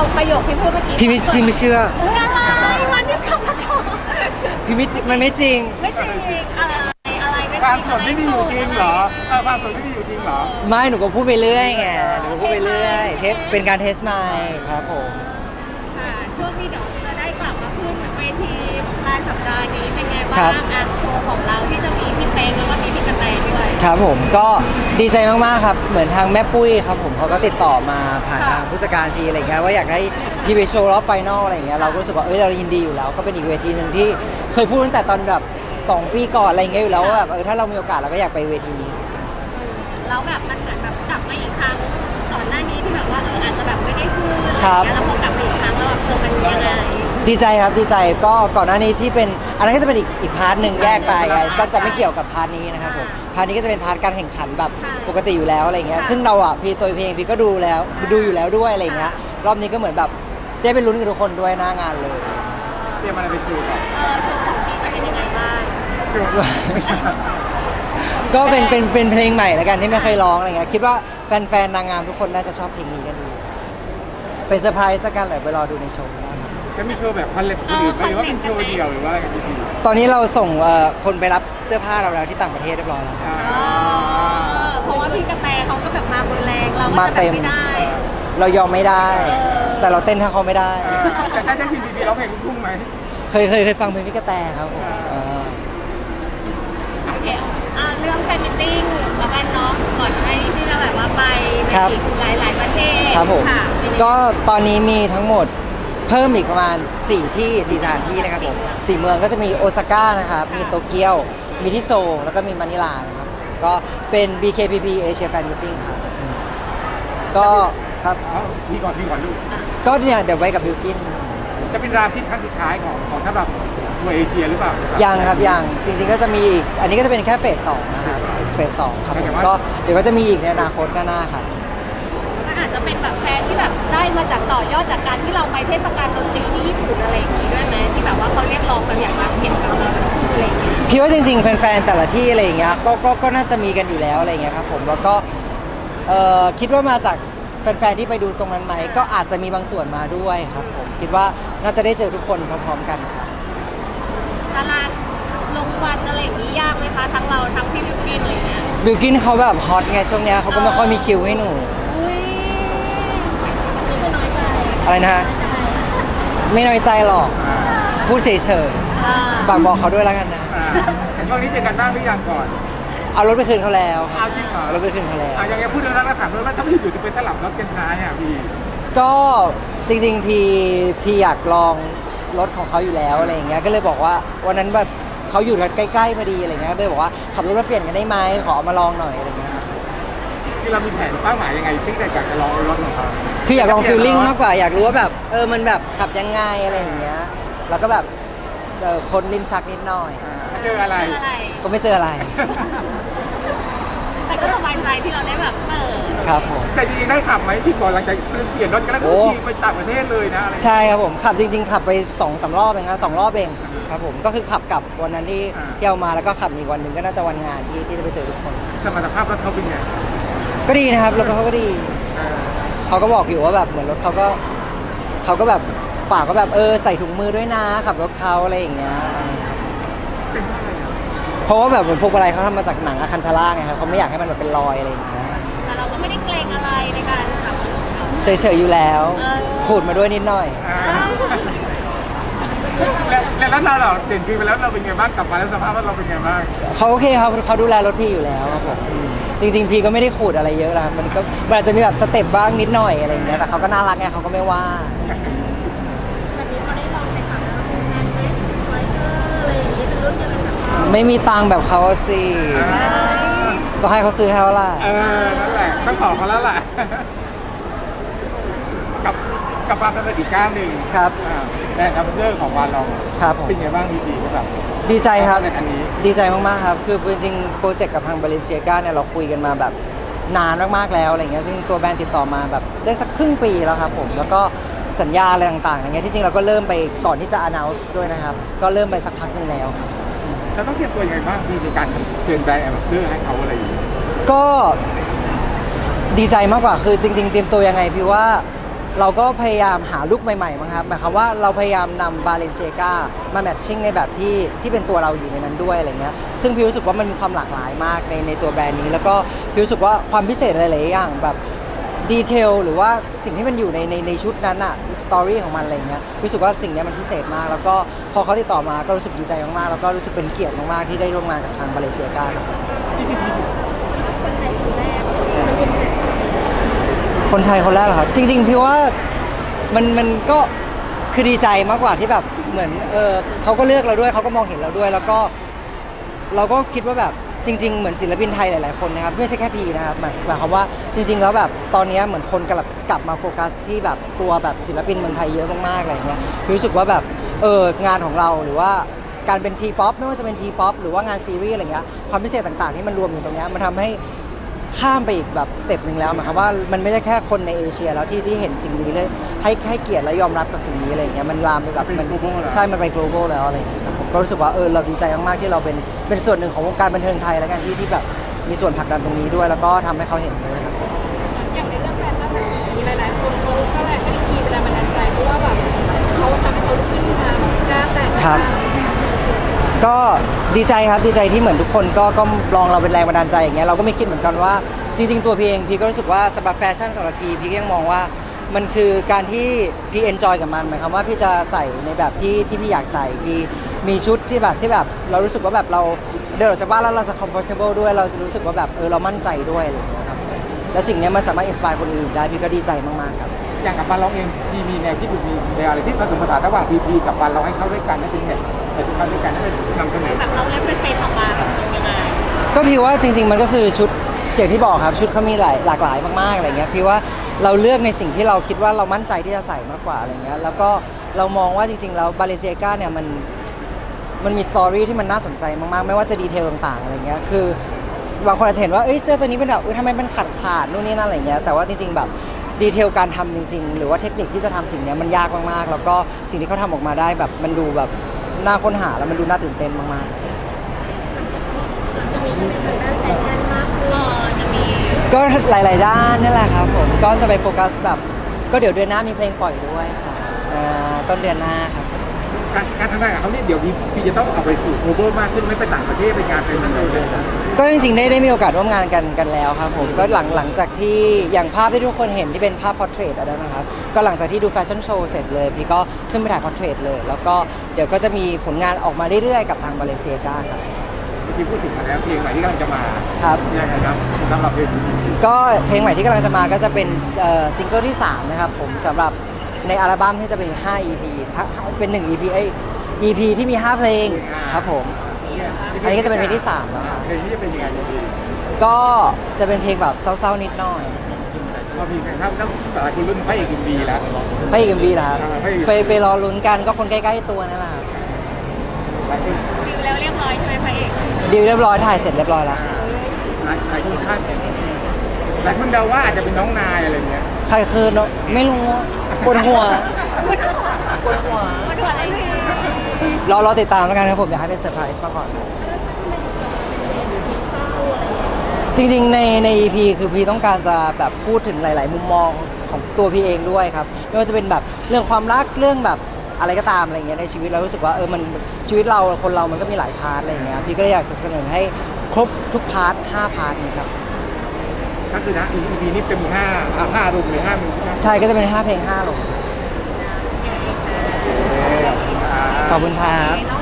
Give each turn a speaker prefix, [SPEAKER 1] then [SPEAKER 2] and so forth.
[SPEAKER 1] เอาประโยคที่พูดเมื่อกี้
[SPEAKER 2] พี่ไม่พี่ไม่เชื่อ
[SPEAKER 1] เอ้ยอะไรมันนี่คำมาก่อน
[SPEAKER 2] พี่ไม่จริงมันไม่จริง
[SPEAKER 1] ไม่จริงอะไรอะไรไม่จริง
[SPEAKER 3] ความสดไม่มีอยู่จริงเหรอเออความสดไม่มีอยู่จริงเหรอ
[SPEAKER 2] ไม่หนูก็พูดไปเรื่อยไงหนูก็พูดไปเรื่อยเทสเป็นการเทสไมค์ครับผม
[SPEAKER 1] สัปดาห์นี้เป็นไงบ้า
[SPEAKER 2] ครั
[SPEAKER 1] ง
[SPEAKER 2] บ
[SPEAKER 1] อะโชว์ของเราที่จะมีพี่เต้งแล้วก็มีพี่กระแตด้วย
[SPEAKER 2] ครับผมก็ดีใจมาก ๆ ครับ เหมือนทางแม่ปุ้ยครับผมเขาก็ติดต่อมาผ่าน
[SPEAKER 1] ค่ะ
[SPEAKER 2] ทางผู้จัดการทีอะไรเงี้ยว่าอยากให้พี่ไปโชว์รอบไฟนอลอะไรเงี้ยเราก็รู้สึกว่าเอ้ยเรายินดีอยู่แล้ว ก็เป็นอีกเวทีหนึ่งที่เคยพูดตั้งแต่ตอนแบบสองปีก่อนอะไรเงี้ยอยู่แล้วว่าแบบเออถ้าเรามีโอกาสเราก็อยากไปเวทีนี้ครับ
[SPEAKER 1] แล้วแบบมันเหมือนแบบกลับมาอีกครั้งก่อนหน้านี้ที่แบบว่าเอออาจจะแบบไม่ได้ขึ้นอะไรอย่าง
[SPEAKER 2] ครับ
[SPEAKER 1] เงี้ยแล้วพอกลับมาอีกครั้งแล้วแบบเออมันยังไง
[SPEAKER 2] ดีใจครับดีใจก็ก่อนหน้านี้ที่เป็นอันนั้นก็จะเป็นอีกอีกพาร์ทหนึ่งแยกไปอะก็จะไม่เกี่ยวกับพาร์ทนี้นะครับผมพาร์ทนี้ก็จะเป็นพาร์ทการแข่งขันแบบ
[SPEAKER 1] ค่ะ
[SPEAKER 2] ปกติอยู่แล้วอะไรเงี้ย
[SPEAKER 1] ค่ะ
[SPEAKER 2] ซึ่งเราอะพี่ตัวเพลงพี่ก็ดูแล้วดูอยู่แล้วด้วยอะไรเงี้ยรอบนี้ก็เหมือนแบบได้ไปลุ้นกับทุกคนด้วยหน้างานเลย
[SPEAKER 3] เตรียมอะไรไปโชว์ก่อน
[SPEAKER 1] เออโชว์ของพี่จะเป็นยังไงบ้าง
[SPEAKER 3] โชว์
[SPEAKER 2] ก็เป็นเป็นเป็นเพลงใหม่แล้วกันที่ไม่เคยร้องอะไรเงี้ยคิดว่าแฟนๆนางงามทุกคนน่าจะชอบเพลงนี้กันดีเป็นเซอร์ไพรส์สักกันเลยไปรอดูในโชว์นะครับ
[SPEAKER 3] จะมีโชว์แบบคอนเล็กหรือหรือว่าเป็นโชว์เดี่ยวหรือว่าอะไรกันดี
[SPEAKER 2] ตอนนี้เราส่งเอ่อคนไปรับเสื้อผ้าเราแล้วที่ต่างประเทศเรียบร้อยแล้วครับ
[SPEAKER 1] เออเพราะว่าพี่กระแตเขาก็แบบมาบนแรงเราก็
[SPEAKER 2] มา
[SPEAKER 1] จะแบ
[SPEAKER 2] เต็
[SPEAKER 1] บ
[SPEAKER 2] ม
[SPEAKER 1] ไม่ได้
[SPEAKER 2] เรายอมไม่ได้
[SPEAKER 1] เออ
[SPEAKER 2] แต่เราเต้นถ้าเขาไม่ได้
[SPEAKER 3] แต่ถ้าได้ยินดีๆร้องเพลงลูกทุ่งไหม
[SPEAKER 2] เคยเคยเคยฟังเพลงพี่กระแตครับผมเออ
[SPEAKER 1] โอเคอะเรื่องแฟนมิทติ้งแล้วกันเนาะก่อนหน้านี้ที่เราแบบว่าไปในอีกหลายๆประเทศ
[SPEAKER 2] ครับผมะ
[SPEAKER 1] เป็นยังไง
[SPEAKER 2] ก็ตอนนี้มีทั้งหมด เพิ่มอีกประมาณ 4 ที่4สถานที่นะครับผมสี่เมืองก็จะมีโอซาก้านะครับ มีโตเกียว มีที่โซลแล้วก็มีมะนิลานะครับ ก็เป็น BKPP Asia Fan Meeting ครับอืมก็ครับ
[SPEAKER 3] เอาพี่ก่อนพี่ก่อนลูก
[SPEAKER 2] ก็เนี่ยเดี๋ยวไว้กับบิวกินครับ
[SPEAKER 3] จะเป็นรามที่ครั้งสุดท้ายของของสำหรับทัวร์เอเชียหรือเปล่า
[SPEAKER 2] ยังครับยังจริงๆก็จะมีอีก อันนี้ก็จะเป็นแค่เฟสสองนะครับ เฟสสองครับผมก็เดี๋ยวก็จะมีอีกในอนาคตหน้าๆครับ
[SPEAKER 1] มัน อาจจะเป็นแบบแฟนที่แบบได้มาจากต่อยอดจากการที่เราไปเทศกาลดนตรีที่ญี่ปุ่นอะไรอย่างงี้ด้วยไหมที่แบบว่าเขาเรียกร้องกันอยากมาเห็นกับเราทั้งคู่อะไรอย่างเงี้ย
[SPEAKER 2] พี่ว่าจริงๆ แฟนๆ แต่ละที่อะไรอย่างเงี้ยก็ก็ก็น่าจะมีกันอยู่แล้วอะไรอย่างเงี้ยครับผมแล้วก็เอ่อคิดว่ามาจากแฟนๆ ที่ไปดูตรงนั้นไหมก็อาจจะมีบางส่วนมาด้วยครับผมคิดว่าน่าจะได้เจอทุกคนพร้อมๆ กันครับ
[SPEAKER 1] ตารางลงวันอะไรอย่างงี้ยากไหมคะทั้งเราทั้งพี่วิวกินอะไรอย่างเงี้ย
[SPEAKER 2] บิวกินเขาแบบฮอตไงช่วงเนี้ยเขาก็ไม่ค่อยมีคิวให้หนู
[SPEAKER 1] อุ้ยนี่ก็น้ อยไป
[SPEAKER 2] อะไรนะฮะไม่น้อยใจหรอก
[SPEAKER 3] อ่า
[SPEAKER 2] พูดเฉย
[SPEAKER 1] อ่า
[SPEAKER 2] ๆฝากบอกเขาด้วยแล้วกันนะ
[SPEAKER 3] อ่าแต่ช่วงนี้เจอกันบ้างหรือยังก่อน
[SPEAKER 2] เอารถไปคืนเขาแล้ว
[SPEAKER 3] เอาจริงเหรอ
[SPEAKER 2] เอารถไปคืนเขาแล้ว
[SPEAKER 3] อะยังไงพูดเรื่องนั้นก็ถามด้วยว่าถ้าไม่อยู่จะไปสลับรถกันช้าอะพี่
[SPEAKER 2] ก็จริงๆพี่พี่อยากลองรถของเขาอยู่แล้วอะไรอย่างเงี้ยก็เลยบอกว่าวันนั้นแบบเขาอยู่ใกล้ๆพอดีอะไรเงี้ยก็เลยบอกว่าขับรถมาเปลี่ยนกันได้ไหมขอเอามาลองหน่อยอะไรเงี้ยครับ
[SPEAKER 3] ที่เรามีแผนเป้าหมายยังไงที่แต่อยากจะลองรถของเขา
[SPEAKER 2] คืออยากลองฟีลลิ่งมากกว่าอยากรู้ว่าแบบเออมันแบบขับยังไงอะไรอย่างเงี้ยแล้วก็แบบเออคนลิ้นชักนิดหน่อย
[SPEAKER 3] อ่าเจออะไร
[SPEAKER 1] เจออะไร
[SPEAKER 2] ก็ไม่เจออะไร
[SPEAKER 1] แต่ก็สบายใจที่เราได้แบบเปิด
[SPEAKER 2] ครับผม
[SPEAKER 3] แต่จริงๆได้ขับไหมที่ก่อนหลังจากเปลี่ยนรถกันแล้วก็
[SPEAKER 2] โอ้
[SPEAKER 3] ขี่ไปต่างประเทศเลยนะอะไร
[SPEAKER 2] ใช่ครับผมขับจริง ๆ ขับไปสองสามรอบเองครับสองรอบเองครับผมก็คือขับกลับวันนั้นที่
[SPEAKER 3] อ่า
[SPEAKER 2] เที่ยวมาแล้วก็ขับอีกวันหนึ่งก็น่าจะวันงานที่ที่ได้ไปเจอทุกคน
[SPEAKER 3] สมรรถภาพรถเขาเป็นไง
[SPEAKER 2] ก็ดีนะครับแล้วก็เขาก็ดี
[SPEAKER 3] อ่า
[SPEAKER 2] เขาก็บอกอยู่ว่าแบบเหมือนรถเขาก็เขาก็แบบฝากก็แบบเออใส่ถุงมือด้วยนะขับรถเขาอะไรอย่างเงี้ย
[SPEAKER 3] เป็นเพราะอะไรอะ
[SPEAKER 2] เพราะว่าแบบเหมือนพวกอะไรเขาทำมาจากหนังอาคันชาร่าไงครับเขาไม่อยากให้มันแบบเป็นรอยอะไรอย่างเงี้ย
[SPEAKER 1] แต่เราก็ไม่ได้เกรงอะไรในการขับ
[SPEAKER 2] เฉยๆอยู่แล้ว
[SPEAKER 1] เออ
[SPEAKER 2] ขูดมาด้วยนิดหน่อย
[SPEAKER 3] อ่าแล้วแล้วเราเราเปลี่ยนคืนไปแล้วเราเป็นไงบ้างกลับมาแล้วสภาพรถเราเป็นไงบ้าง
[SPEAKER 2] เขาโอเคครับเขาดูแลรถพี่อยู่แล้วครับผมอืม จริงๆ พี่ก็ไม่ได้ขูดอะไรเยอะนะครับมันก็มันอาจจะมีแบบสเต็ปบ้างนิดหน่อยอะไรอย่างเงี้ยแต่เขาก็น่ารักไงเขาก็ไม่ว่า
[SPEAKER 1] แบบนี้เขาได้ลองไปขับแล้วเป็นงานไหมไวเกอร์อะไรอย่างงี้เป็นรุ่นเดียวกันกับเขา
[SPEAKER 2] ไม่มีตังค์แบบเขาสิ
[SPEAKER 3] อ่า
[SPEAKER 2] ก็ให้เขาซื้อให้เขาล่ะ
[SPEAKER 3] เออนั่นแหละต้องบอกเขาแล้วแหละกับ กับความสำเร็จอีกก้าวหนึ่ง
[SPEAKER 2] ครับ
[SPEAKER 3] อ่าแบรนด์อัพเดอร์ของวานลอง
[SPEAKER 2] ครับผม
[SPEAKER 3] เป็นไงบ้างดีๆก็แบบ
[SPEAKER 2] ดีใจครับ
[SPEAKER 3] ในอันนี้
[SPEAKER 2] ดีใจมาก ๆ ครับ คือจริงๆโปรเจกต์กับทางบริเชียกาเนี่ยเราคุยกันมาแบบนานมาก ๆ แล้วอะไรเงี้ย ซึ่งตัวแบรนด์ติดต่อมาแบบได้สักครึ่งปีแล้วครับผม แล้วก็สัญญาอะไรต่างๆอย่างเงี้ย ที่จริงเราก็เริ่มไปก่อนที่จะ announce ด้วยนะครับ ก็เริ่มไปสักพักหนึ่งแล้วครับ
[SPEAKER 3] เราต้องเตรียมตัวยังไงบ้างพี่ในการเชิญแบรนด์อัพเดอร์ให้เขาอะไรอย่างเงี้ย
[SPEAKER 2] ก็ดีใจมากกว่าคือจริง ๆ เตรียมตัวยังไงพี่ว่า เราก็พยายามหาลุคใหม่ๆมั้งครับหมายความว่าเราพยายามนำบาเลนเซียกามาแมทชิ่งในแบบที่ที่เป็นตัวเราอยู่ในนั้นด้วยอะไรเงี้ยซึ่งพี่รู้สึกว่ามันมีความหลากหลายมากในในตัวแบรนด์นี้ แล้วก็พี่รู้สึกว่าความพิเศษหลายๆอย่างแบบดีเทลหรือว่าสิ่งที่มันอยู่ในในในชุดนั้นอะสตอรี่ของมันอะไรเงี้ยรู้สึกว่าสิ่งนี้มันพิเศษมาก แล้วก็พอเขาติดต่อมาก็รู้สึกดีใจมากๆแล้วก็รู้สึกเป็นเกียรติมากๆที่ได้ร่วมงานกับทางบาเลเซียกาครับ คนไทยคนแรกเหรอครับ จริง ๆ พี่ว่ามันมันก็คือดีใจมากกว่าที่แบบเหมือนเออเขาก็เลือกเราด้วยเขาก็มองเห็นเราด้วย แล้วก็ เราก็คิดว่าแบบจริง ๆ เหมือนศิลปินไทยหลาย ๆ คนนะครับไม่ใช่แค่พีนะครับหมายหมายความว่าจริง ๆ แล้วแบบตอนนี้เหมือนคนกลับกลับมาโฟกัสที่แบบตัวแบบศิลปินเมืองไทยเยอะมากๆอะไรเงี้ยพี่รู้สึกว่าแบบเอองานของเราหรือว่าการเป็นทีป๊อปไม่ว่าจะเป็นทีป๊อปหรือว่างานซีรีส์อะไรเงี้ยความพิเศษต่าง ๆ ที่มันรวมอยู่ตรงเนี้ยมันทำให้ ข้ามไปอีกแบบสเต็ปหนึ่งแล้วหมายความว่ามันไม่ใช่แค่คนในเอเชียแล้วที่ที่เห็นสิ่งนี้เลยให้ให้เกียรติและยอมรับกับสิ่งนี้อะไรอย่างเงี้ยมันลามไปแบบมันใช่มันไป global แล้วอะไรอย่างเงี้ยครับผมก็รู้สึกว่าเออเราดีใจมากๆที่เราเป็นเป็นส่วนหนึ่งของวงการบันเทิงไทยแล้วกันที่ที่แบบมีส่วนผลักดันตรงนี้ด้วย แล้วก็ทำให้เขาเห็นด้วยครับ
[SPEAKER 1] อย่างในเรื่องแบรนด์มีหลายๆ ดีใจ
[SPEAKER 2] ครับดีใจที่เหมือนทุกคนก็ก็ลองเราเป็นแรงบันดาลใจอย่างเงี้ยเราก็ไม่คิดเหมือนกันว่าจริง ๆ ตัวพีเองพีก็รู้สึกว่าสำหรับแฟชั่นสำหรับพีพีก็ยังมองว่ามันคือการที่พี่เอนจอยกับมันหมายความว่าพี่จะใส่ในแบบที่ที่พี่อยากใส่พี่มีชุดที่แบบที่แบบเรารู้สึกว่าแบบเราเดินออกจากบ้านแล้วเราจะ comfortable ด้วย เราจะรู้สึกว่าแบบเออเรามั่นใจด้วยอะไรอย่างเงี้ยครับและสิ่งเนี้ยมันสามารถอินสปายคนอื่นได้พี่ก็ดีใจมากๆครับ
[SPEAKER 3] อย่างกับบ้านเราเองพีมีแนวคิดหรือมีแนวอะไรที่ผสมผสานระหว่างพีพีกับบ้านเราให้เข้าด้วยกันให้เป็นแบบให้เข้าด้วยกันให้เป็น
[SPEAKER 2] พี่ว่าจริง ๆ มันก็คือชุดอย่างที่บอกครับชุดเขามีหลายหลากหลายมากๆอะไรเงี้ยพี่ว่าเราเลือกในสิ่งที่เราคิดว่าเรามั่นใจที่จะใส่มากกว่าอะไรเงี้ยแล้วก็เรามองว่าจริงๆแล้วบาเลเซียกาเนี่ยมันมันมีสตอรี่ที่มันน่าสนใจมากๆ ไม่ว่าจะดีเทลต่างๆอะไรเงี้ยคือบางคนอาจจะเห็นว่าเอ้ยเสื้อตัวนี้เป็นแบบเอ้ยทำไมมันขาดขาดนู่นนี่นั่นอะไรเงี้ยแต่ว่าจริง ๆ แบบดีเทลการทำจริง ๆ หรือว่าเทคนิคที่จะทำสิ่งเนี้ยมันยากมากๆ แล้วก็สิ่งที่เขาทำออกมาได้แบบมันดูแบบน่าค้นหาแล้วมันดูน่าตื่นเต้นมากๆ ก็หลาย ๆ ด้านนี่แหละครับผมก็จะไปโฟกัสแบบ ก็เดี๋ยวเดือนหน้ามีเพลงปล่อยด้วยค่ะอ่าต้นเดือนหน้าครับ
[SPEAKER 3] การการทำงานกับเขาเนี่ยเดี๋ยวพีพีจะต้องออกไปสู่โกลบอลมากขึ้นไม่ไปต่างประเทศไปงานเป็นนั่นเลยนะ
[SPEAKER 2] ก็จริง ๆ ได้ได้มีโอกาสร่วมงานกันกันแล้วครับผมก็หลังหลังจากที่อย่างภาพที่ทุกคนเห็นที่เป็นภาพพอร์เทรตอันนั้นนะครับ ก็หลังจากที่ดูแฟชั่นโชว์เสร็จเลยพี่ก็ขึ้นไปถ่ายพอร์เทรตเลย แล้วก็เดี๋ยวก็จะมีผลงานออกมาเรื่อย ๆ กับทางบาเลเซียกาครับ
[SPEAKER 3] พีพูดถึงมาแล้วเพลงใหม่ที่กำลังจะมา
[SPEAKER 2] ครับ
[SPEAKER 3] ยังไงครับสำหรับเพลงนี้
[SPEAKER 2] ก็เพลงใหม่ที่กำลังจะมาก็จะเป็นเอ่อซิงเกิลที่ 3 นะครับผมสำหรับในอัลบั้มที่จะเป็น 5 EP ถ้าเป็น 1 EP เอ้ย EP ที่มี 5 เพลงครับผม อันนี้ก็จะเป็นเพลงที่สามแล้วครับ
[SPEAKER 3] เพลงนี้จะเป็นยังไงเนี่ยพี่
[SPEAKER 2] ก็จะเป็นเพลงแบบเศร้าๆนิดหน่อย
[SPEAKER 3] พอพีครับต้องแต่ละคนรุ่นพระเอกอินดีแล้ว
[SPEAKER 2] พระเอกเอ็มบีนะครับ
[SPEAKER 3] อ่าพระเอก
[SPEAKER 2] ไปไปรอลุ้นกันก็คนใกล้ๆตัวนั่นแหละครับ
[SPEAKER 3] หลายคน
[SPEAKER 1] ดิวแล้วเรียบ
[SPEAKER 2] ดีลเรียบร้อยถ่ายเสร็จเรียบร้อยแล้ว
[SPEAKER 3] หลายหลายคนคาดหลายคนเดาว่าอาจจะเป็นน้องนายอะไรเงี้ย
[SPEAKER 2] ใครคือเนอะไม่รู้ปวดหัว
[SPEAKER 1] ปวดหัวปวดหัวปวดหัวอะไรพี่
[SPEAKER 2] รอรอติดตามแล้วกันครับผมอยากให้เป็นเซอร์ไพรส์มากกว่าครับจริงๆในใน EP คือพี่ต้องการจะแบบพูดถึงหลาย ๆ มุมมองของตัวพี่เองด้วยครับ ไม่ว่าจะเป็นแบบเรื่องความรักเรื่องแบบ อะไรก็ตามอะไรเงี้ยในชีวิตเรารู้สึกว่าเออมันชีวิตเราคนเรามันก็มีหลายพาร์ทอะไรเงี้ยพี่ก็เลยอยากจะเสนอให้ครบทุกพาร์ทห้าพาร์ทนี้ครับ
[SPEAKER 3] ก็คือนะ EP นี้เต็มห้าอะห้ารูปเลยห้ามือห้า
[SPEAKER 2] ใช่ก็จะเป็นห้าเพลงห้าลงครับ
[SPEAKER 3] โอเค
[SPEAKER 2] ขอบคุณครับ
[SPEAKER 1] น้อง